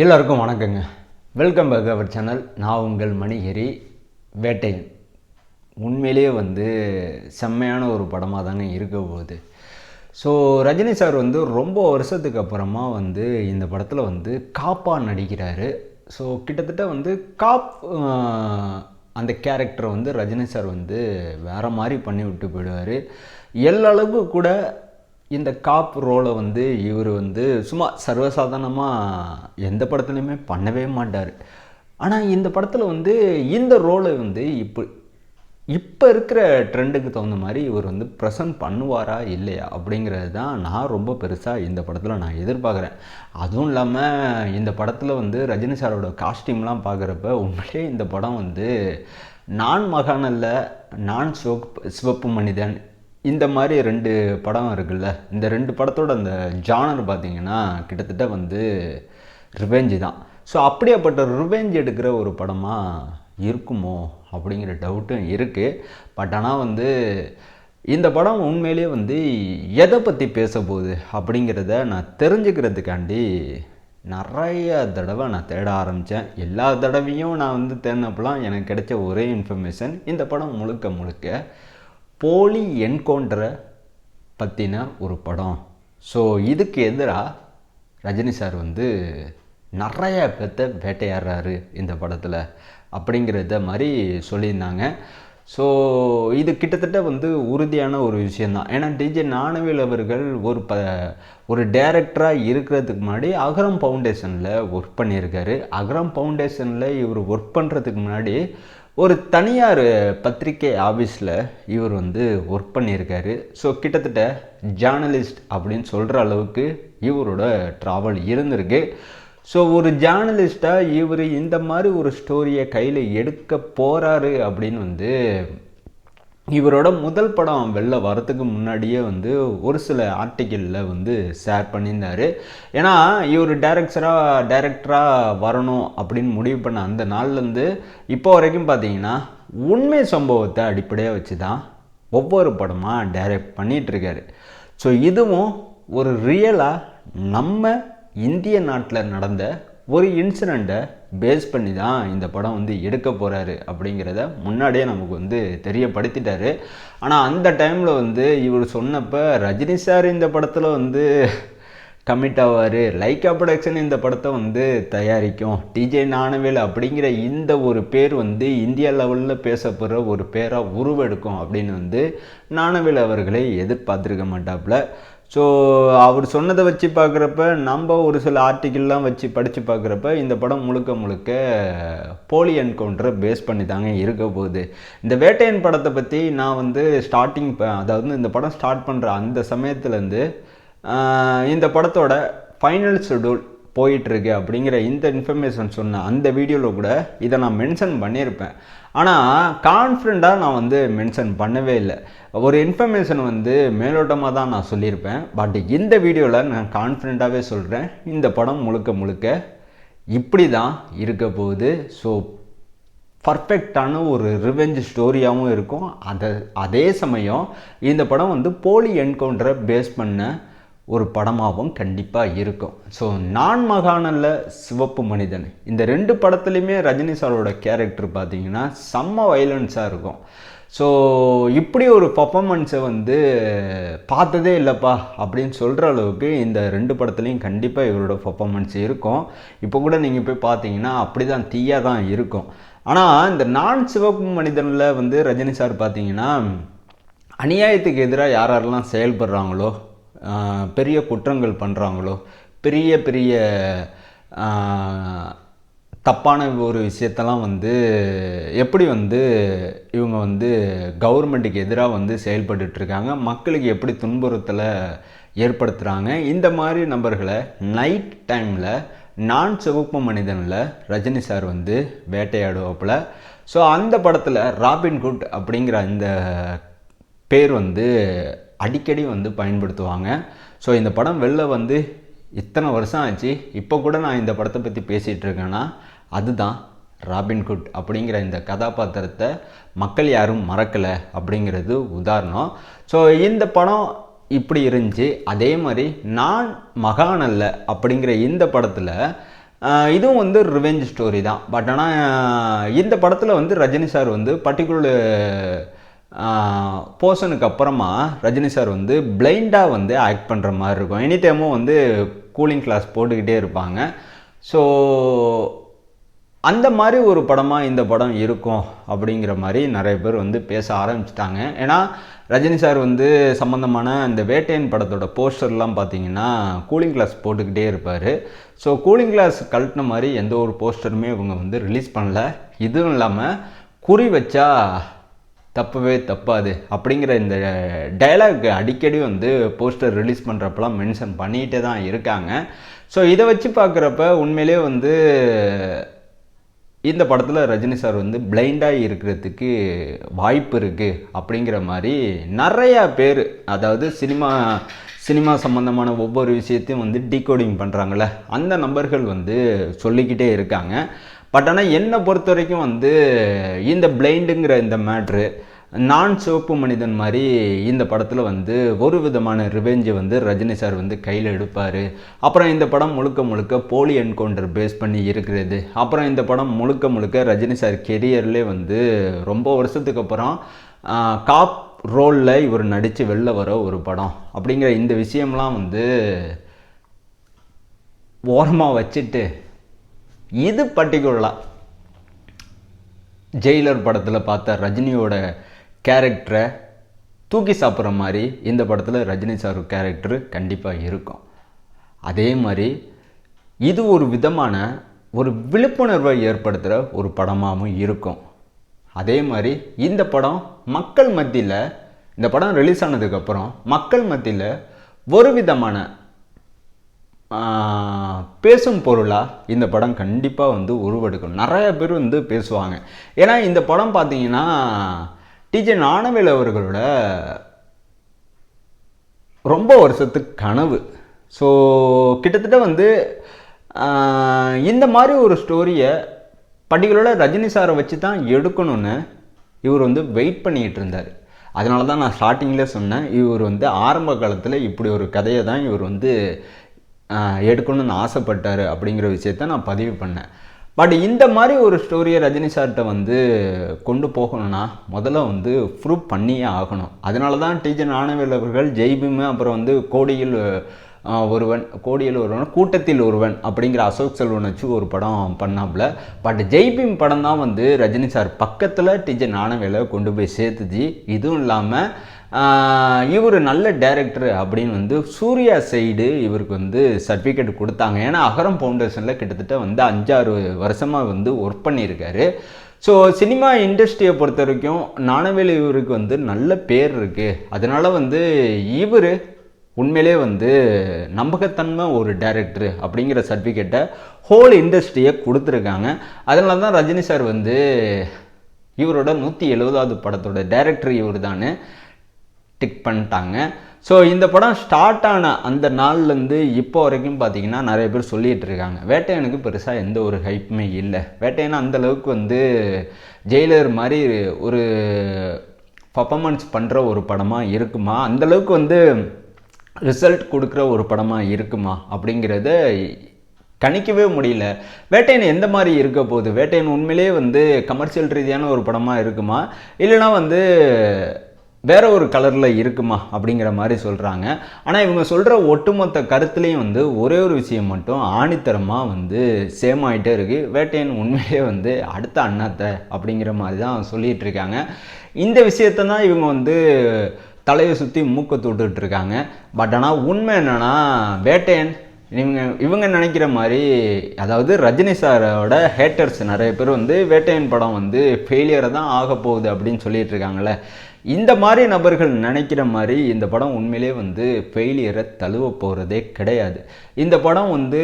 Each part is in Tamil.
எல்லோருக்கும் வணக்கங்க. வெல்கம் பேக் அவர் சேனல் நான் உங்கள் மணிகிரி. வேட்டையன். உண்மையிலேயே வந்து செம்மையான ஒரு படமாக தாங்க இருக்க போகுது. ஸோ ரஜினி சார் வந்து ரொம்ப வருஷத்துக்கு அப்புறமா வந்து இந்த படத்தில் வந்து காப்பாக நடிக்கிறாரு. ஸோ கிட்டத்தட்ட வந்து காப் அந்த கேரக்டரை வந்து ரஜினி சார் வந்து வேறு மாதிரி பண்ணி விட்டு போயிடுவார் எல்லளவுக்கு கூட இந்த காப் ரோலை வந்து இவர் வந்து சும்மா சர்வசாதாரணமாக எந்த படத்துலையுமே பண்ணவே மாட்டார். ஆனால் இந்த படத்தில் வந்து இந்த ரோலை வந்து இப்போ இப்போ இருக்கிற ட்ரெண்டுக்கு தகுந்த மாதிரி இவர் வந்து ப்ரெசன்ட் பண்ணுவாரா இல்லையா அப்படிங்கிறது தான் நான் ரொம்ப பெருசாக இந்த படத்தில் நான் எதிர்பார்க்குறேன். அதுவும் இல்லாமல் இந்த படத்தில் வந்து ரஜினி சாரோட காஸ்டியூம்லாம் பார்க்குறப்ப உண்மையிலே இந்த படம் வந்து நான் மகானல்ல நான் சிவப்பு சிவப்பு மனிதன் இந்த மாதிரி ரெண்டு படம் இருக்குல்ல இந்த ரெண்டு படத்தோட அந்த ஜானர் பார்த்தீங்கன்னா கிட்டத்தட்ட வந்து ரிவெஞ்சு தான். ஸோ அப்படியாப்பட்ட ரிவெஞ்ச் எடுக்கிற ஒரு படமாக இருக்குமோ அப்படிங்கிற டவுட்டும் இருக்குது பட் ஆனால் வந்து இந்த படம் உண்மையிலேயே வந்து எதை பற்றி பேச போகுது அப்படிங்கிறத நான் தெரிஞ்சுக்கிறதுக்காண்டி நிறைய தடவை நான் தேட ஆரம்பித்தேன் எல்லா தடவையும் நான் வந்து தேடினப்பெல்லாம் எனக்கு கிடைச்ச ஒரே இன்ஃபர்மேஷன் இந்த படம் முழுக்க முழுக்க போலி என்கவுண்டரை பற்றின ஒரு படம். ஸோ இதுக்கு எதிராக ரஜினி சார் வந்து நிறைய பேர்த்த வேட்டையாடுறாரு இந்த படத்தில் அப்படிங்கிறத மாதிரி சொல்லியிருந்தாங்க. ஸோ இது கிட்டத்தட்ட வந்து உறுதியான ஒரு விஷயந்தான் ஏன்னா டிஜே ஞானவேல் அவர்கள் ஒரு ப ஒரு டேரக்டராக இருக்கிறதுக்கு முன்னாடி அகரம் ஃபவுண்டேஷனில் ஒர்க் பண்ணியிருக்காரு. அகரம் ஃபவுண்டேஷனில் இவர் ஒர்க் பண்ணுறதுக்கு முன்னாடி ஒரு தனியார் பத்திரிக்கை ஆஃபீஸில் இவர் வந்து ஒர்க் பண்ணியிருக்காரு. ஸோ கிட்டத்தட்ட ஜேர்னலிஸ்ட் அப்படின்னு சொல்கிற அளவுக்கு இவரோட ட்ராவல் இருந்திருக்கு. ஸோ ஒரு ஜேர்னலிஸ்ட்டாக இவர் இந்த மாதிரி ஒரு ஸ்டோரியை கையில் எடுக்க போகிறாரு அப்படின்னு வந்து இவரோட முதல் படம் வெளில வரத்துக்கு முன்னாடியே வந்து ஒரு சில ஆர்டிக்கிளில் வந்து ஷேர் பண்ணியிருந்தார். ஏன்னா இவர் டேரக்டராக டேரக்டராக வரணும் அப்படின்னு முடிவு பண்ண அந்த நாள்லேருந்து இப்போ வரைக்கும் பார்த்தீங்கன்னா உண்மை சம்பவத்தை அடிப்படையாக வச்சு தான் ஒவ்வொரு படமாக டைரக்ட் பண்ணிகிட்ருக்காரு ஸோ இதுவும் ஒரு ரியலாக நம்ம இந்திய நாட்டில் நடந்த ஒரு இன்சிடெண்ட்டை பேஸ் பண்ணி தான் இந்த படம் வந்து எடுக்க போகிறாரு அப்படிங்கிறத முன்னாடியே நமக்கு வந்து தெரியப்படுத்திட்டாரு. ஆனால் அந்த டைமில் வந்து இவர் சொன்னப்போ ரஜினி சார் இந்த படத்தில் வந்து கமிட் ஆவார். லைக்கா ப்ரொடக்ஷன் இந்த படத்தை வந்து தயாரிக்கும். டிஜே நானவேல் அப்படிங்கிற இந்த ஒரு பேர் வந்து இந்தியா லெவலில் பேசப்படுற ஒரு பேராக உருவெடுக்கும் அப்படின்னு வந்து நானவேல் அவர்களை எதிர்பார்த்துருக்க மாட்டாப்புல ஸோ அவர் சொன்னதை வச்சு பார்க்குறப்ப நம்ம ஒரு சில ஆர்டிக்கிள்லாம் வச்சு படித்து பார்க்குறப்ப இந்த படம் முழுக்க முழுக்க போலி என்கவுண்டரை பேஸ் பண்ணி தாங்க இருக்க போகுது. இந்த வேட்டையன் படத்தை பற்றி நான் வந்து ஸ்டார்டிங் அதாவது இந்த படம் ஸ்டார்ட் பண்ணுற அந்த சமயத்துலேருந்து இந்த படத்தோட ஃபைனல் ஷெடியூல் போயிட்டுருக்கு அப்படிங்கிற இந்த இன்ஃபர்மேஷன் சொன்ன அந்த வீடியோவில் கூட இதை நான் மென்ஷன் பண்ணியிருப்பேன். ஆனால் கான்ஃபிடண்ட்டாக நான் வந்து மென்ஷன் பண்ணவே இல்லை. ஒரு இன்ஃபர்மேஷன் வந்து மேலோட்டமாக தான் நான் சொல்லியிருப்பேன். பட் இந்த வீடியோவில் நான் கான்ஃபிடண்ட்டாகவே சொல்கிறேன் இந்த படம் முழுக்க முழுக்க இப்படி தான் இருக்க போகுது. ஸோ பர்ஃபெக்டான ஒரு ரிவெஞ்ச் ஸ்டோரியாகவும் இருக்கும். அதை அதே சமயம் இந்த படம் வந்து போலி என்கவுண்டரை பேஸ் பண்ண ஒரு படமாகவும் கண்டிப்பாக இருக்கும். ஸோ நான் மகானல்ல சிவப்பு மனிதன். இந்த ரெண்டு படத்துலையுமே ரஜினி சாரோட கேரக்டர் பார்த்தீங்கன்னா செம்ம வைலன்ஸாக இருக்கும். ஸோ இப்படி ஒரு பர்ஃபாமன்ஸை வந்து பார்த்ததே இல்லைப்பா அப்படின்னு சொல்கிற அளவுக்கு இந்த ரெண்டு படத்துலையும் கண்டிப்பாக இவரோட பர்ஃபாமன்ஸ் இருக்கும். இப்போ கூட நீங்கள் போய் பார்த்தீங்கன்னா அப்படி தான் தீயாக தான் இருக்கும். ஆனால் இந்த நான் சிவப்பு மனிதனில் வந்து ரஜினி சார் பார்த்தீங்கன்னா அநியாயத்துக்கு எதிராக யார் யாரெல்லாம் செயல்படுறாங்களோ பெரிய குற்றங்கள் பண்ணுறாங்களோ பெரிய பெரிய தப்பான ஒரு விஷயத்தெல்லாம் வந்து எப்படி வந்து இவங்க வந்து கவர்மெண்ட்டுக்கு எதிராக வந்து செயல்பட்டுருக்காங்க மக்களுக்கு எப்படி துன்புறுத்தலை ஏற்படுத்துகிறாங்க இந்த மாதிரி நபர்களை நைட் டைமில் நான் சிவப்பு மனிதனில் ரஜினி சார் வந்து வேட்டையாடுவாப்புல. ஸோ அந்த படத்தில் ராபின்ஹுட் அப்படிங்கிற அந்த பேர் வந்து அடிக்கடி வந்து பயன்படுத்துவாங்க. ஸோ இந்த படம் வெளில வந்து இத்தனை வருஷம் ஆச்சு. இப்போ கூட நான் இந்த படத்தை பற்றி பேசிகிட்டு இருக்கேன்னா அதுதான் ராபின்குட் அப்படிங்கிற இந்த கதாபாத்திரத்தை மக்கள் யாரும் மறக்கலை அப்படிங்கிறது உதாரணம். ஸோ இந்த படம் இப்படி இருந்துச்சு. அதே மாதிரி நான் மகான் அல்ல அப்படிங்கிற இந்த படத்தில் இதுவும் வந்து ரிவெஞ்ச் ஸ்டோரி தான். பட் ஆனால் இந்த படத்தில் வந்து ரஜினி சார் வந்து பர்டிகுலர் போர்ஷனுக்கு அப்புறமா ரஜினி சார் வந்து பிளைண்டாக வந்து ஆக்ட் பண்ணுற மாதிரி இருக்கும். எனி டைமும் வந்து கூலிங் கிளாஸ் போட்டுக்கிட்டே இருப்பாங்க. ஸோ அந்த மாதிரி ஒரு படமாக இந்த படம் இருக்கும் அப்படிங்கிற மாதிரி நிறைய பேர் வந்து பேச ஆரம்பிச்சிட்டாங்க. ஏன்னா ரஜினி சார் வந்து சம்மந்தமான இந்த வேட்டையன் படத்தோட போஸ்டர்லாம் பார்த்தீங்கன்னா கூலிங் கிளாஸ் போட்டுக்கிட்டே இருப்பார். ஸோ கூலிங் கிளாஸ் கழட்டின மாதிரி எந்த ஒரு போஸ்டருமே இவங்க வந்து ரிலீஸ் பண்ணல. இதுவும் இல்லாமல் குறி வச்சா தப்பவே தப்பாது அப்படிங்கிற இந்த டயலாக் அடிக்கடி வந்து போஸ்டர் ரிலீஸ் பண்ணுறப்பெல்லாம் மென்ஷன் பண்ணிகிட்டே தான் இருக்காங்க. ஸோ இதை வச்சு பார்க்குறப்ப உண்மையிலே வந்து இந்த படத்தில் ரஜினி சார் வந்து பிளைண்டாக இருக்கிறதுக்கு வாய்ப்பு இருக்குது அப்படிங்கிற மாதிரி நிறையா பேர் அதாவது சினிமா சினிமா சம்மந்தமான ஒவ்வொரு விஷயத்தையும் வந்து டீகோடிங் பண்ணுறாங்கள அந்த நபர்கள் வந்து சொல்லிக்கிட்டே இருக்காங்க. பட் ஆனால் என்னை பொறுத்த வரைக்கும் வந்து இந்த பிளைண்டுங்கிற இந்த மேட்ரு நான் சிவப்பு மனிதன் மாதிரி இந்த படத்தில் வந்து ஒரு விதமான ரிவெஞ்சை வந்து ரஜினி சார் வந்து கையில் எடுப்பார். அப்புறம் இந்த படம் முழுக்க முழுக்க போலி என்கவுண்டர் பேஸ் பண்ணி இருக்கிறது. அப்புறம் இந்த படம் முழுக்க முழுக்க ரஜினி சார் கெரியர்லேயே வந்து ரொம்ப வருஷத்துக்கு அப்புறம் காப் ரோலில் இவர் நடித்து வெளில வர ஒரு படம். அப்படிங்கிற இந்த விஷயம்லாம் வந்து ஓரமாக வச்சுட்டு இது பர்டிகுலராக ஜெயிலர் படத்தில் பார்த்த ரஜினியோட கேரக்டரை தூக்கி சாப்பிட்ற மாதிரி இந்த படத்தில் ரஜினி சார் கேரக்டரு கண்டிப்பாக இருக்கும். அதே மாதிரி இது ஒரு விதமான ஒரு விழிப்புணர்வை ஏற்படுத்துகிற ஒரு படமாகவும் இருக்கும். அதே மாதிரி இந்த படம் மக்கள் மத்தியில் இந்த படம் ரிலீஸ் ஆனதுக்கப்புறம் மக்கள் மத்தியில் ஒரு விதமான பேசும் பொருளாக இந்த படம் கண்டிப்பாக வந்து உருவெடுக்கும். நிறைய பேர் வந்து பேசுவாங்க. ஏன்னா இந்த படம் பார்த்தீங்கன்னா டிஜே நாணவேல் அவர்களோட ரொம்ப வருஷத்துக்கு கனவு. ஸோ கிட்டத்தட்ட வந்து இந்த மாதிரி ஒரு ஸ்டோரியை பர்டிகுலராக ரஜினி சாரை வச்சு தான் எடுக்கணும்னு இவர் வந்து வெயிட் பண்ணிகிட்டு இருந்தார். அதனால தான் நான் ஸ்டார்டிங்கில் சொன்னேன் இவர் வந்து ஆரம்ப காலத்தில் இப்படி ஒரு கதையை தான் இவர் வந்து எடுக்கணும்னு ஆசைப்பட்டார் அப்படிங்கிற விஷயத்த நான் பதிவு பண்ணேன். பட் இந்த மாதிரி ஒரு ஸ்டோரியை ரஜினி சார்கிட்ட வந்து கொண்டு போகணும்னா முதல்ல வந்து ப்ரூவ் பண்ணியே ஆகணும். அதனால தான் டீச்சர் ஞானவேல் அவர்கள் ஜெய்பீம் அப்புறம் வந்து கோடியில் ஒருவன் கோடியில் ஒருவன் கூட்டத்தில் ஒருவன் அப்படிங்கிற அசோக் செல்வன் வச்சு ஒரு படம் பண்ணாப்புல. பட் ஜெய்பீம் படம் தான் வந்து ரஜினி சார் பக்கத்தில் டீச்சர் நாணவேலை கொண்டு போய் சேர்த்துச்சு. இதுவும் இல்லாமல் இவர் நல்ல டேரக்டர் அப்படின்னு வந்து சூர்யா சைடு இவருக்கு வந்து சர்டிஃபிகேட் கொடுத்தாங்க. ஏன்னா அகரம் ஃபவுண்டேஷனில் கிட்டத்தட்ட வந்து அஞ்சாறு வருஷமாக வந்து ஒர்க் பண்ணியிருக்காரு. ஸோ சினிமா இண்டஸ்ட்ரியை பொறுத்த வரைக்கும் நாணவேலு இவருக்கு வந்து நல்ல பேர் இருக்குது அதனால் வந்து இவர் உண்மையிலே வந்து நம்பகத்தன்மை ஒரு டேரக்டர் அப்படிங்கிற சர்டிஃபிகேட்டை ஹோல் இண்டஸ்ட்ரியை கொடுத்துருக்காங்க. அதனால தான் ரஜினி சார் வந்து இவரோட நூற்றி எழுபதாவது படத்தோட டேரக்டர் இவர் தானே டிக் பண்ணிட்டாங்க. ஸோ இந்த படம் ஸ்டார்ட் ஆன அந்த நாள்லேருந்து இப்போ வரைக்கும் பார்த்தீங்கன்னா நிறைய பேர் சொல்லிகிட்டு இருக்காங்க. வேட்டையனுக்கு பெருசாக எந்த ஒரு ஹைப்புமே இல்லை. வேட்டையன் அந்தளவுக்கு வந்து ஜெயிலர் மாதிரி ஒரு பர்ஃபாமன்ஸ் பண்ணுற ஒரு படமாக இருக்குமா? அந்த அளவுக்கு வந்து ரிசல்ட் கொடுக்குற ஒரு படமாக இருக்குமா? அப்படிங்கிறத கணிக்கவே முடியல. வேட்டையன் எந்த மாதிரி இருக்க போகுது? வேட்டையன் உண்மையிலேயே வந்து கமர்ஷியல் ரீதியான ஒரு படமாக இருக்குமா? இல்லைனா வந்து வேற ஒரு கலரில் இருக்குமா அப்படிங்கிற மாதிரி சொல்கிறாங்க ஆனால் இவங்க சொல்கிற ஒட்டுமொத்த கருத்துலேயும் வந்து ஒரே ஒரு விஷயம் மட்டும் ஆணித்தரமாக வந்து சேம் ஆகிட்டே இருக்குது வேட்டையன் உண்மையிலே வந்து அடுத்த அண்ணாத்தை அப்படிங்கிற மாதிரி தான் சொல்லிகிட்டு இருக்காங்க. இந்த விஷயத்தை தான் இவங்க வந்து தலையை சுற்றி மூக்க தொட்டுட்டு இருக்காங்க. பட் ஆனால் உண்மை என்னன்னா வேட்டையன் இவங்க இவங்க நினைக்கிற மாதிரி அதாவது ரஜினி சாரோட ஹேட்டர்ஸ் நிறைய பேர் வந்து வேட்டையன் படம் வந்து ஃபெயிலியரை தான் ஆக போகுது அப்படின்னு சொல்லிட்டு இருக்காங்களே இந்த மாதிரி நபர்கள் நினைக்கிற மாதிரி இந்த படம் உண்மையிலே வந்து ஃபெயிலியரை தழுவ போகிறதே கிடையாது. இந்த படம் வந்து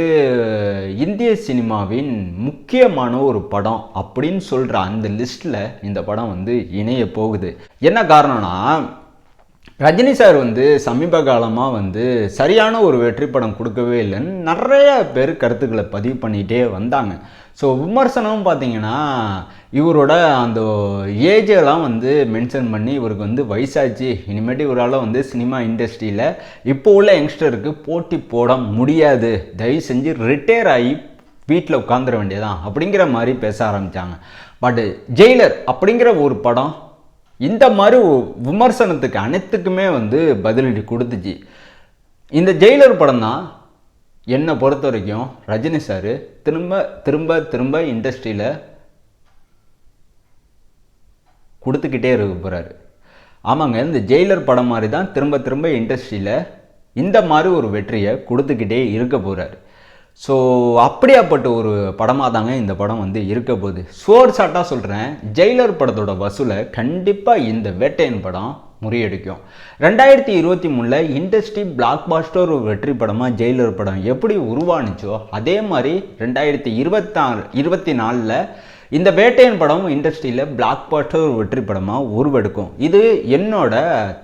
இந்திய சினிமாவின் முக்கியமான ஒரு படம் அப்படின்னு சொல்கிற அந்த லிஸ்ட்டில் இந்த படம் வந்து இணைய போகுது. என்ன காரணம்னா ரஜினி சார் வந்து சமீப காலமாக வந்து சரியான ஒரு வெற்றி படம் கொடுக்கவே இல்லைன்னு நிறைய பேர் கருத்துக்களை பதிவு பண்ணிகிட்டே வந்தாங்க. ஸோ விமர்சனமும் பார்த்தீங்கன்னா இவரோட அந்த ஏஜெல்லாம் வந்து மென்ஷன் பண்ணி இவருக்கு வந்து வயசாச்சு. இனிமேட்டு இவரால் வந்து சினிமா இண்டஸ்ட்ரியில் இப்போ உள்ள யங்ஸ்டருக்கு போட்டி போட முடியாது. தயவு செஞ்சு ரிட்டையர் ஆகி வீட்டில் உட்காந்துட வேண்டியதான் அப்படிங்கிற மாதிரி பேச ஆரம்பித்தாங்க பட் ஜெயிலர் அப்படிங்கிற ஒரு படம் இந்த மாதிரி விமர்சனத்துக்கு அனைத்துக்குமே வந்து பதிலடி கொடுத்துச்சு. இந்த ஜெயிலர் படம் தான் என்னை பொறுத்த வரைக்கும் ரஜினி சார் திரும்ப திரும்ப திரும்ப இண்டஸ்ட்ரியில் கொடுத்துக்கிட்டே இருக்க போகிறாரு ஆமாங்க இந்த ஜெயிலர் படம் மாதிரி தான் திரும்ப திரும்ப இண்டஸ்ட்ரியில் இந்த மாதிரி ஒரு வெற்றியை கொடுத்துக்கிட்டே இருக்க போகிறாரு ஸோ அப்படியாப்பட்ட ஒரு படமாக தாங்க இந்த படம் வந்து இருக்க போகுது. சோர் சாட்டாக சொல்கிறேன் ஜெயிலர் படத்தோட வசூலை கண்டிப்பாக இந்த வேட்டையன் படம் முறியடிக்கும். ரெண்டாயிரத்தி இருபத்தி மூணில் இண்டஸ்ட்ரி பிளாக் பாஸ்டர் ஒரு வெற்றி படமாக ஜெயிலர் படம் எப்படி உருவானுச்சோ அதே மாதிரி ரெண்டாயிரத்தி இருபத்தாறு இருபத்தி நாலில் இந்த வேட்டையன் படம் இண்டஸ்ட்ரியில் பிளாக் பாஸ்டர் ஒரு வெற்றி படமாக உருவெடுக்கும். இது என்னோட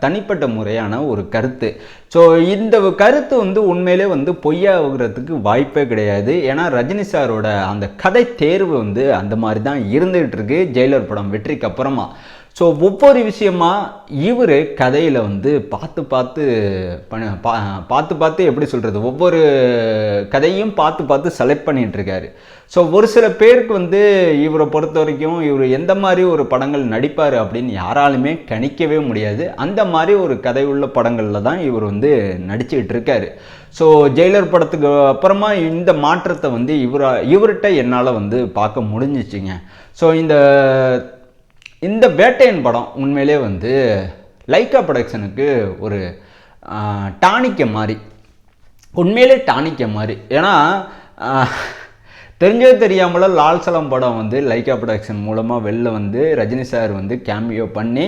தனிப்பட்ட முறையான ஒரு கருத்து. ஸோ இந்த கருத்து வந்து உண்மையிலே வந்து பொய்யாகிறதுக்கு வாய்ப்பே கிடையாது. ஏன்னா ரஜினி சாரோட அந்த கதை தேர்வு வந்து அந்த மாதிரி தான் இருந்துகிட்டு இருக்கு ஜெயிலர் படம் வெற்றிக்கு அப்புறமா. ஸோ ஒவ்வொரு விஷயமா இவர் கதையில் வந்து பார்த்து பார்த்து பண்ண பா பார்த்து பார்த்து எப்படி சொல்கிறது ஒவ்வொரு கதையும் பார்த்து பார்த்து செலக்ட் பண்ணிட்டு இருக்காரு. ஸோ ஒரு சில பேருக்கு வந்து இவரை பொறுத்த வரைக்கும் இவர் எந்த மாதிரி ஒரு படங்கள் நடிப்பார் அப்படின்னு யாராலுமே கணிக்கவே முடியாது. அந்த மாதிரி ஒரு கதை உள்ள படங்களில் தான் இவர் வந்து நடிச்சுக்கிட்டு இருக்காரு. ஸோ ஜெயிலர் படத்துக்கு அப்புறமா இந்த மாற்றத்தை வந்து இவரா இவர்கிட்ட என்னால் வந்து பார்க்க முடிஞ்சிச்சுங்க. ஸோ இந்த இந்த வேட்டையன் படம் உண்மையிலே வந்து லைக்கா ப்ரொடக்ஷனுக்கு ஒரு டானிக்க மாதிரி உண்மையிலே டானிக்க மாதிரி ஏன்னா தெரிஞ்சே தெரியாமல் லால் சலம் படம் வந்து லைக்கா ப்ரொடக்ஷன் மூலமாக வெளில வந்து ரஜினி சார் வந்து கேமியோ பண்ணி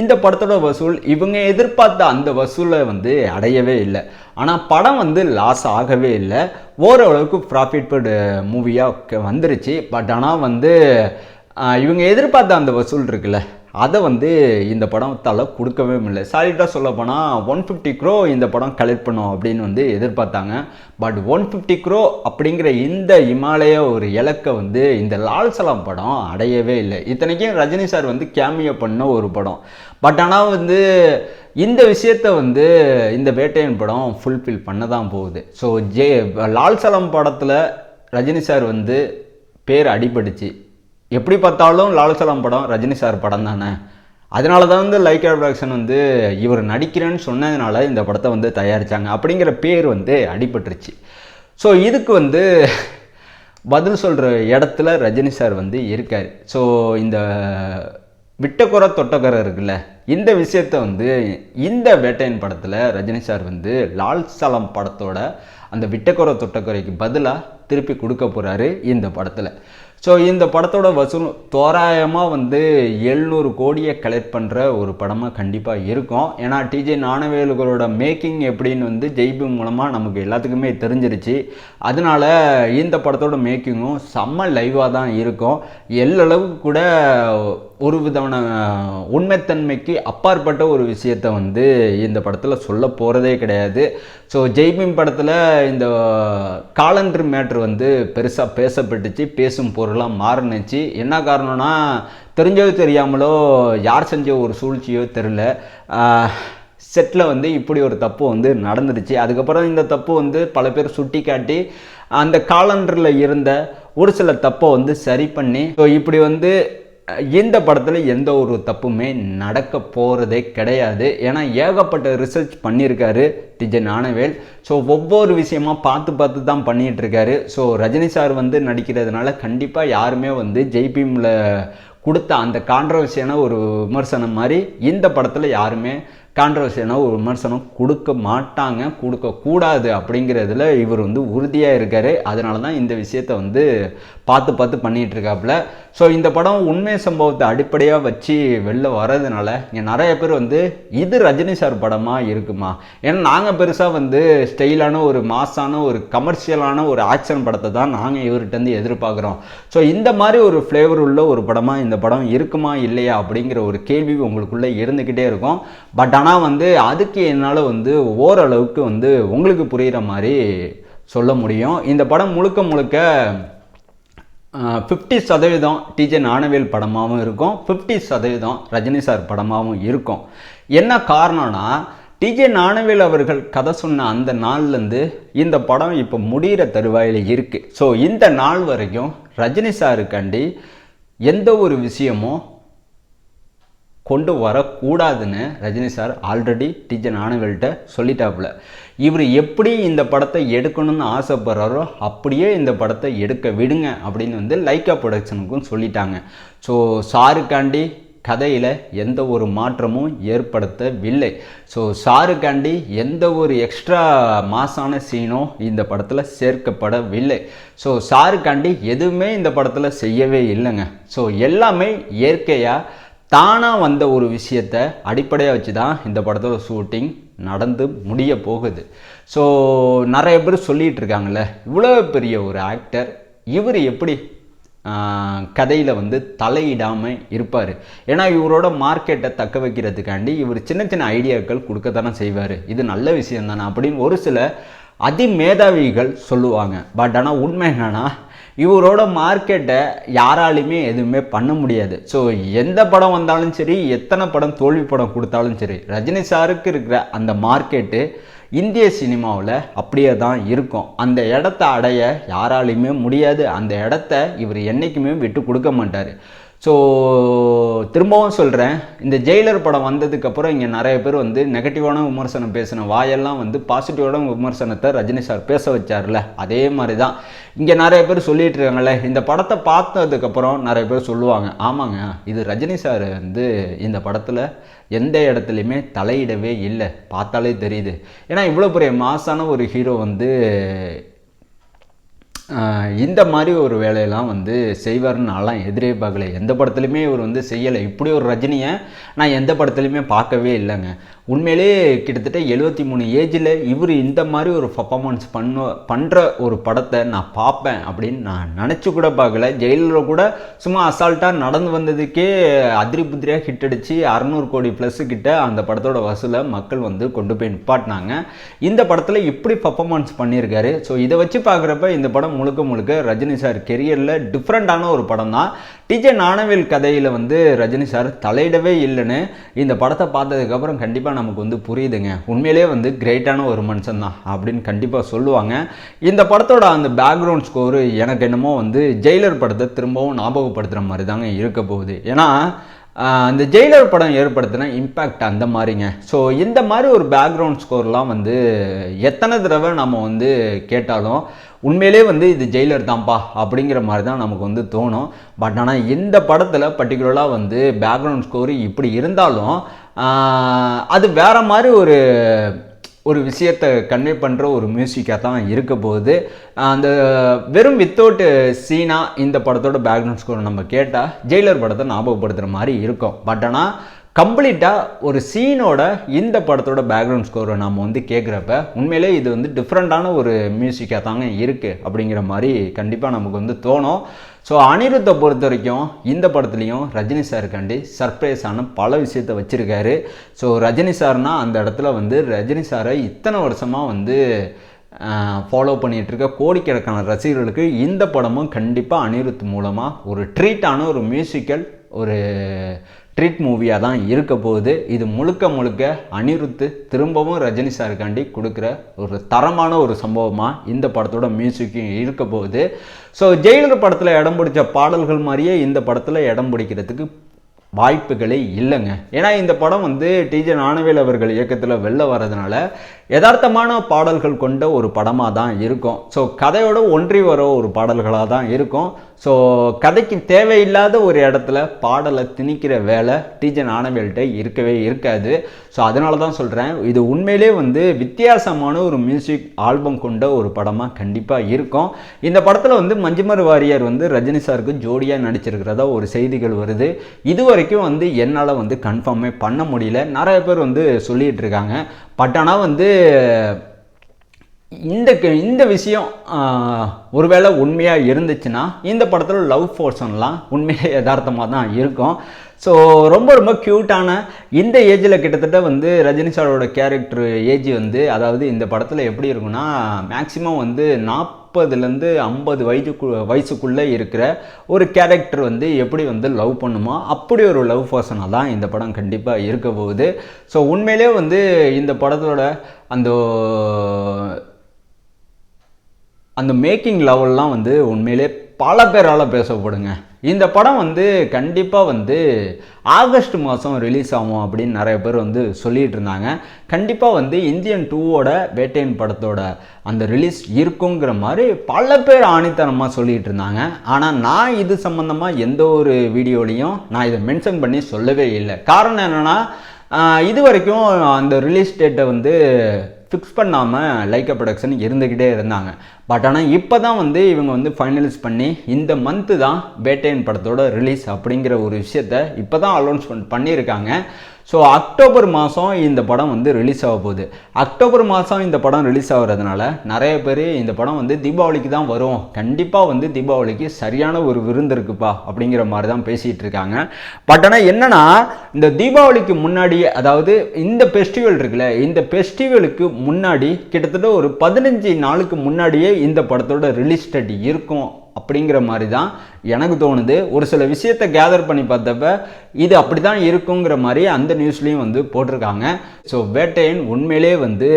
இந்த படத்தோட வசூல் இவங்க எதிர்பார்த்த அந்த வசூலை வந்து அடையவே இல்லை. ஆனால் படம் வந்து லாஸ் ஆகவே இல்லை. ஓரளவுக்கு ப்ராஃபிட் பட் மூவியாக வந்துருச்சு. பட் ஆனால் வந்து இவங்க எதிர்பார்த்த அந்த வசூல் இருக்குல்ல. அதை வந்து இந்த படத்தால் கொடுக்கவே முடியல. சாலிட்டாக சொல்ல போனால் ஒன் ஃபிஃப்டி க்ரோ இந்த படம் கலெக்ட் பண்ணும் அப்படின்னு வந்து எதிர்பார்த்தாங்க. பட் ஒன் ஃபிஃப்டி க்ரோ அப்படிங்கிற இந்த இமாலய ஒரு இலக்கை வந்து இந்த லால் சலாம் படம் அடையவே இல்லை. இத்தனைக்கும் ரஜினி சார் வந்து கேமியோ பண்ண ஒரு படம். பட் ஆனால் வந்து இந்த விஷயத்தை வந்து இந்த வேட்டையன் படம் ஃபுல்ஃபில் பண்ண தான் போகுது. ஸோ ஜே லால் சலம் படத்தில் ரஜினி சார் வந்து பேர் அடிபடிச்சு எப்படி பார்த்தாலும் லாலசலம் படம் ரஜினி சார் படம் தானே. அதனால தான் வந்து லைக்கா ப்ரொடக்ஷன் வந்து இவர் நடிக்கிறேன்னு சொன்னதுனால இந்த படத்தை வந்து தயாரித்தாங்க அப்படிங்கிற பேர் வந்து அடிபட்டுருச்சு. ஸோ இதுக்கு வந்து பதில் சொல்கிற இடத்துல ரஜினி சார் வந்து இருக்கார். ஸோ இந்த விட்டக்குறை தொட்டக்குறை இருக்குல்ல இந்த விஷயத்த வந்து இந்த வேட்டையின் படத்தில் ரஜினி சார் வந்து லால் சலம் படத்தோட அந்த விட்டக்குறை தொட்டக்குறைக்கு பதிலாக திருப்பி கொடுக்க போகிறாரு இந்த படத்தில். ஸோ இந்த படத்தோட வசூல் தோராயமாக வந்து எழுநூறு கோடியை கலெக்ட் பண்ணுற ஒரு படமாக கண்டிப்பாக இருக்கும். ஏன்னா டிஜே ஞானவேலுகளோட மேக்கிங் எப்படின்னு வந்து ஜெய்பி மூலமாக நமக்கு எல்லாத்துக்குமே தெரிஞ்சிருச்சு. அதனால இந்த படத்தோட மேக்கிங்கும் செம்ம லைவாக தான் இருக்கும். எல்லளவுக்கு கூட ஒரு விதமான உண்மைத்தன்மைக்கு அப்பாற்பட்ட ஒரு விஷயத்தை வந்து இந்த படத்தில் சொல்ல போகிறதே கிடையாது. ஸோ ஜெய்பீம் படத்தில் இந்த காலண்டர் மேட்ரு வந்து பெருசாக பேசப்பட்டுச்சு பேசும் பொருளாக மாறினுச்சு. என்ன காரணம்னா தெரிஞ்சோ தெரியாமலோ யார் செஞ்ச ஒரு சூழ்ச்சியோ தெரில செட்டில் வந்து இப்படி ஒரு தப்பு வந்து நடந்துருச்சு அதுக்கப்புறம் இந்த தப்பு வந்து பல பேர் சுட்டி காட்டி அந்த காலண்டரில் இருந்த ஒரு சில தப்பை வந்து சரி பண்ணி ஸோ இப்படி வந்து இந்த படத்தில் எந்த ஒரு தப்புமே நடக்க போகிறதே கிடையாது. ஏன்னா ஏகப்பட்ட ரிசர்ச் பண்ணியிருக்காரு டிஜே ஞானவேல் ஸோ ஒவ்வொரு விஷயமா பார்த்து பார்த்து தான் பண்ணிகிட்டு இருக்காரு ஸோ ரஜினி சார் வந்து நடிக்கிறதுனால கண்டிப்பாக யாருமே வந்து ஜெய்பீமில் கொடுத்த அந்த கான்ட்ரவர்சியான ஒரு விமர்சனம் மாதிரி இந்த படத்தில் யாருமே கான்ட்ரவர்சியான ஒரு விமர்சனம் கொடுக்க மாட்டாங்க கொடுக்கக்கூடாது அப்படிங்கிறதுல இவர் வந்து உறுதியாக இருக்கார். அதனால தான் இந்த விஷயத்தை வந்து பார்த்து பார்த்து பண்ணிகிட்ருக்காப்புல ஸோ இந்த படம் உண்மை சம்பவத்தை அடிப்படையாக வச்சு வெளில வர்றதுனால இங்கே நிறைய பேர் வந்து இது ரஜினி சார் படமாக இருக்குமா? ஏன்னா நாங்கள் பெருசாக வந்து ஸ்டைலான ஒரு மாஸான ஒரு கமர்ஷியலான ஒரு ஆக்ஷன் படத்தை தான் நாங்கள் இவர்கிட்டருந்து எதிர்பார்க்குறோம். ஸோ இந்த மாதிரி ஒரு ஃப்ளேவர் உள்ள ஒரு படமாக இந்த படம் இருக்குமா இல்லையா அப்படிங்கிற ஒரு கேள்வி உங்களுக்குள்ளே இருந்துக்கிட்டே இருக்கும். பட் ஆனால் வந்து அதுக்கு என்னால் வந்து ஓரளவுக்கு வந்து உங்களுக்கு புரிகிற மாதிரி சொல்ல முடியும். இந்த படம் முழுக்க முழுக்க ஃபிஃப்டி சதவீதம் டிஜே ஞானவேல் படமாகவும் இருக்கும். ஃபிஃப்டி சதவீதம் ரஜினி சார் படமாகவும் இருக்கும். என்ன காரணம்னா டிஜே ஞானவேல் அவர்கள் கதை சொன்ன அந்த நாள்லேருந்து இந்த படம் இப்போ முடிகிற தருவாயில் இருக்குது ஸோ இந்த நாள் வரைக்கும் ரஜினி சாருக்காண்டி எந்த ஒரு விஷயமும் கொண்டு வரக்கூடாதுன்னு ரஜினி சார் ஆல்ரெடி டீச்சர் ஞானவேல்கிட்ட சொல்லிட்டாப்புல. இவர் எப்படி இந்த படத்தை எடுக்கணும்னு ஆசைப்படுறாரோ அப்படியே இந்த படத்தை எடுக்க விடுங்க அப்படின்னு வந்து லைக்கா ப்ரொடக்ஷனுக்கும் சொல்லிட்டாங்க. ஸோ சாருக்காண்டி கதையில் எந்த ஒரு மாற்றமும் ஏற்படுத்தவில்லை. ஸோ சாருக்காண்டி எந்த ஒரு எக்ஸ்ட்ரா மாசான சீனும் இந்த படத்தில் சேர்க்கப்படவில்லை. ஸோ சாருக்காண்டி எதுவுமே இந்த படத்தில் செய்யவே இல்லைங்க. ஸோ எல்லாமே இயற்கையாக தானாக வந்த ஒரு விஷயத்தை அடிப்படையாக வச்சு தான் இந்த படத்தோட ஷூட்டிங் நடந்து முடிய போகுது. ஸோ நிறைய பேர் சொல்லிகிட்டு இருக்காங்கல்ல இவ்வளோ பெரிய ஒரு ஆக்டர் இவர் எப்படி கதையில் வந்து தலையிடாமல் இருப்பார்? ஏன்னா இவரோட மார்க்கெட்டை தக்க வைக்கிறதுக்காண்டி இவர் சின்ன சின்ன ஐடியாக்கள் கொடுக்க தானே செய்வார். இது நல்ல விஷயம் தானே அப்படின்னு ஒரு சில அதிமேதாவிகள் சொல்லுவாங்க. பட் ஆனால் உண்மை என்னன்னா இவரோட மார்க்கெட்டை யாராலையுமே எதுவுமே பண்ண முடியாது. ஸோ எந்த படம் வந்தாலும் சரி எத்தனை படம் தோல்வி படம் கொடுத்தாலும் சரி ரஜினி சாருக்கு இருக்கிற அந்த மார்க்கெட்டு இந்திய சினிமாவில் அப்படியே தான் இருக்கும். அந்த இடத்த அடைய யாராலையுமே முடியாது. அந்த இடத்த இவர் என்றைக்குமே விட்டு கொடுக்க மாட்டார். ஸோ திரும்பவும் சொல்கிறேன் இந்த ஜெயிலர் படம் வந்ததுக்கப்புறம் இங்கே நிறைய பேர் வந்து நெகட்டிவான விமர்சனம் பேசின வாயெல்லாம் வந்து பாசிட்டிவான விமர்சனத்தை ரஜினி சார் பேச வச்சார்ல. அதே மாதிரி தான் இங்கே நிறைய பேர் சொல்லிட்டு இருக்காங்கல்ல இந்த படத்தை பார்த்ததுக்கப்புறம் நிறைய பேர் சொல்லுவாங்க ஆமாங்க இது ரஜினி சார் வந்து இந்த படத்தில் எந்த இடத்துலையுமே தலையிடவே இல்லை. பார்த்தாலே தெரியுது. ஏன்னா இவ்வளோ பெரிய மாசான ஒரு ஹீரோ வந்து இந்த மாதிரி ஒரு வேலையெல்லாம் வந்து செய்வார்னு நான்லாம் எதிரே பார்க்கல. எந்த படத்துலையுமே இவர் வந்து செய்யலை. இப்படி ஒரு ரஜினியை நான் எந்த படத்துலையுமே பார்க்கவே இல்லைங்க. உண்மையிலே கிட்டத்தட்ட எழுபத்தி மூணு ஏஜில் இவர் இந்த மாதிரி ஒரு பர்ஃபாமன்ஸ் பண்ண பண்ணுற ஒரு படத்தை நான் பார்ப்பேன் அப்படின்னு நான் நினச்சி கூட பார்க்கல. ஜெயிலில் கூட சும்மா அசால்ட்டாக நடந்து வந்ததுக்கே அதிரி புதிரியாக ஹிட் அடித்து அறநூறு கோடி ப்ளஸ் கிட்ட அந்த படத்தோட வசூலை மக்கள் வந்து கொண்டு போய் நிப்பாட்டினாங்க. இந்த படத்தில் இப்படி பர்ஃபாமன்ஸ் பண்ணியிருக்காரு. ஸோ இதை வச்சு பார்க்குறப்ப இந்த படம் முழுக்க முழுக்க ரஜினி சார் கெரியரில் டிஃப்ரெண்ட்டான ஒரு படம் தான் டிஜே நாணவேல் கதையில் வந்து ரஜினி சார் தலையிடவே இல்லைன்னு இந்த படத்தை பார்த்ததுக்கப்புறம் கண்டிப்பாக நமக்கு வந்து புரியுதுங்க. உண்மையிலே வந்து கிரேட்டான ஒரு மனுஷன் தான் அப்படின்னு கண்டிப்பாக சொல்லுவாங்க. இந்த படத்தோட அந்த பேக்ரவுண்ட் ஸ்கோரு எனக்கு என்னமோ வந்து ஜெயிலர் படத்தை திரும்பவும் ஞாபகப்படுத்துகிற மாதிரி தாங்க இருக்க போகுது. ஏன்னா அந்த ஜெயிலர் படம் ஏற்படுத்தின இம்பேக்ட் அந்த மாதிரிங்க. ஸோ இந்த மாதிரி ஒரு பேக்ரவுண்ட் ஸ்கோர்லாம் வந்து எத்தனை தடவை நம்ம வந்து கேட்டாலும் உண்மையிலே வந்து இது ஜெயிலர் தான்ப்பா அப்படிங்கிற மாதிரி தான் நமக்கு வந்து தோணும். பட் ஆனால் இந்த படத்தில் பர்டிகுலராக வந்து பேக்ரவுண்ட் ஸ்கோர் இப்படி இருந்தாலும் அது வேறு மாதிரி ஒரு ஒரு விஷயத்தை கன்வே பண்ணுற ஒரு மியூசிக்காக தான் இருக்க போகுது. அந்த வெறும் வித்தவுட் சீனா இந்த படத்தோட பேக்ரவுண்ட் ஸ்கோர் நம்ம கேட்டால் ஜெயிலர் படத்தை ஞாபகப்படுத்துகிற மாதிரி இருக்கும். பட் ஆனால் கம்ப்ளீட்டாக ஒரு சீனோட இந்த படத்தோட பேக்ரவுண்ட் ஸ்கோரை நாம் வந்து கேட்குறப்ப உண்மையிலே இது வந்து டிஃப்ரெண்ட்டான ஒரு மியூசிக்காக தாங்க இருக்குது அப்படிங்கிற மாதிரி கண்டிப்பாக நமக்கு வந்து தோணும். ஸோ அனிருத்தை பொறுத்த வரைக்கும் இந்த படத்துலையும் ரஜினி சாருக்காண்டி சர்ப்ரைஸான பல விஷயத்த வச்சுருக்காரு. ஸோ ரஜினி சார்னா அந்த இடத்துல வந்து ரஜினி சாரை இத்தனை வருஷமாக வந்து ஃபாலோ பண்ணிகிட்டு இருக்க கோடிக்கணக்கான ரசிகர்களுக்கு இந்த படமும் கண்டிப்பாக அனிருத் மூலமாக ஒரு ட்ரீட்டான ஒரு மியூசிக்கல் ஒரு ட்ரீட் மூவியாக தான் இருக்க போகுது. இது முழுக்க முழுக்க அனிருத்து திரும்பவும் ரஜினி சாருக்காண்டி கொடுக்குற ஒரு தரமான ஒரு சம்பவமாக இந்த படத்தோட மியூசிக்கும் இருக்க போகுது. ஸோ ஜெயிலர் படத்தில் இடம் பிடிச்ச பாடல்கள் மாதிரியே இந்த படத்தில் இடம் பிடிக்கிறதுக்கு வாய்ப்புகளே இல்லைங்க. ஏன்னா இந்த படம் வந்து டிஜே ஞானவேல் அவர்கள் இயக்கத்தில் வெளில வர்றதுனால யதார்த்தமான பாடல்கள் கொண்ட ஒரு படமாக தான் இருக்கும். ஸோ கதையோட ஒன்றி வர ஒரு பாடல்களாக தான் இருக்கும். ஸோ கதைக்கு தேவையில்லாத ஒரு இடத்துல பாடலை திணிக்கிற வேலை டிஜே ஞானவேல்கிட்ட இருக்கவே இருக்காது. ஸோ அதனால தான் சொல்கிறேன் இது உண்மையிலே வந்து வித்தியாசமான ஒரு மியூசிக் ஆல்பம் கொண்ட ஒரு படமாக கண்டிப்பாக இருக்கும். இந்த படத்தில் வந்து மஞ்சுமர் வாரியர் வந்து ரஜினி சாருக்கு ஜோடியாக நடிச்சிருக்கிறதா ஒரு செய்திகள் வருது. இது வரைக்கும் வந்து என்னால் வந்து கன்ஃபார்மே பண்ண முடியல. நிறைய பேர் வந்து சொல்லிகிட்டு இருக்காங்க. பட் ஆனால் வந்து இந்த இந்த விஷயம் ஒருவேளை உண்மையாக இருந்துச்சுன்னா இந்த படத்தில் லவ் போர்ஷன்லாம் உண்மையாக யதார்த்தமாக தான் இருக்கும். ஸோ ரொம்ப ரொம்ப க்யூட்டான இந்த ஏஜில் கிட்டத்தட்ட வந்து ரஜினி சாரோட கேரக்டர் ஏஜ் வந்து அதாவது இந்த படத்தில் எப்படி இருக்குன்னா மேக்ஸிமம் வந்து நாப் நாற்பதுலேருந்து ஐம்பது வயதுக்கு வயசுக்குள்ளே இருக்கிற ஒரு கேரக்டர் வந்து எப்படி வந்து லவ் பண்ணுமோ அப்படி ஒரு லவ் பர்சனாக தான் இந்த படம் கண்டிப்பாக இருக்க போகுது. ஸோ உண்மையிலே வந்து இந்த படத்தோட அந்த அந்த மேக்கிங் லெவல்லாம் வந்து உண்மையிலே பல பேரால் பேசப்படுங்க. இந்த படம் வந்து கண்டிப்பாக வந்து ஆகஸ்ட் மாதம் ரிலீஸ் ஆகும் அப்படின்னு நிறைய பேர் வந்து சொல்லிகிட்டு இருந்தாங்க. கண்டிப்பாக வந்து இந்தியன் டூவோட வேட்டையன் படத்தோட அந்த ரிலீஸ் இருக்குங்கிற மாதிரி பல பேர் ஆணித்தனமாக சொல்லிகிட்டு இருந்தாங்க. ஆனால் நான் இது சம்மந்தமாக எந்த ஒரு வீடியோலையும் நான் இதை மென்ஷன் பண்ணி சொல்லவே இல்லை. காரணம் என்னென்னா இது வரைக்கும் அந்த ரிலீஸ் டேட்டை வந்து ஃபிக்ஸ் பண்ணாமல் லைக்கா ப்ரொடக்ஷன் இருந்துக்கிட்டே இருந்தாங்க. பட் ஆனால் இப்போ தான் வந்து இவங்க வந்து ஃபைனலைஸ் பண்ணி இந்த மந்த்து தான் பேட்டையன் படத்தோட ரிலீஸ் அப்படிங்கிற ஒரு விஷயத்த இப்போ தான் அலௌன்ஸ்மெண்ட் பண்ணியிருக்காங்க. ஸோ அக்டோபர் மாதம் இந்த படம் வந்து ரிலீஸ் ஆக போகுது. அக்டோபர் மாதம் இந்த படம் ரிலீஸ் ஆகிறதுனால நிறைய பேர் இந்த படம் வந்து தீபாவளிக்கு தான் வரும். கண்டிப்பாக வந்து தீபாவளிக்கு சரியான ஒரு விருந்து இருக்குப்பா அப்படிங்கிற மாதிரி தான் பேசிகிட்டு இருக்காங்க. பட் ஆனால் என்னென்னா இந்த தீபாவளிக்கு முன்னாடியே அதாவது இந்த ஃபெஸ்டிவல் இருக்குல்ல இந்த ஃபெஸ்டிவலுக்கு முன்னாடி கிட்டத்தட்ட ஒரு பதினஞ்சு நாளுக்கு முன்னாடியே இந்த படத்தோட ரிலீஸ் டேட் இருக்கும் அப்படிங்கிற மாதிரி தான் எனக்கு தோணுது ஒரு சில விஷயத்தை கேதர் பண்ணி பார்த்தப்ப இது அப்படி தான் இருக்குங்கிற மாதிரி அந்த நியூஸ்லேயும் வந்து போட்டிருக்காங்க. ஸோ வேட்டையன் உண்மையிலே வந்து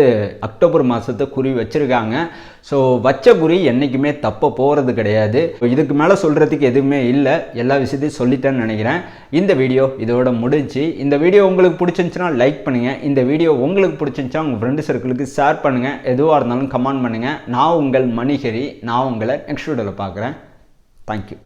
அக்டோபர் மாதத்தை குறி வச்சுருக்காங்க. ஸோ வச்ச குறி என்றைக்குமே தப்ப போகிறது கிடையாது. இதுக்கு மேலே சொல்கிறதுக்கு எதுவுமே இல்லை. எல்லா விஷயத்தையும் சொல்லிட்டேன்னு நினைக்கிறேன். இந்த வீடியோ இதோட முடிஞ்சு இந்த வீடியோ உங்களுக்கு பிடிச்சிருந்துச்சுன்னா லைக் பண்ணுங்கள் இந்த வீடியோ உங்களுக்கு பிடிச்சிருந்துச்சா உங்கள் ஃப்ரெண்டு சர்க்கிளுக்கு ஷேர் பண்ணுங்கள் எதுவாக இருந்தாலும் கமெண்ட் பண்ணுங்கள் நான் உங்கள் மணிகரி. நான் உங்களை நெக்ஸ்ட் வீடியோவில் பார்க்குறேன். தேங்க்யூ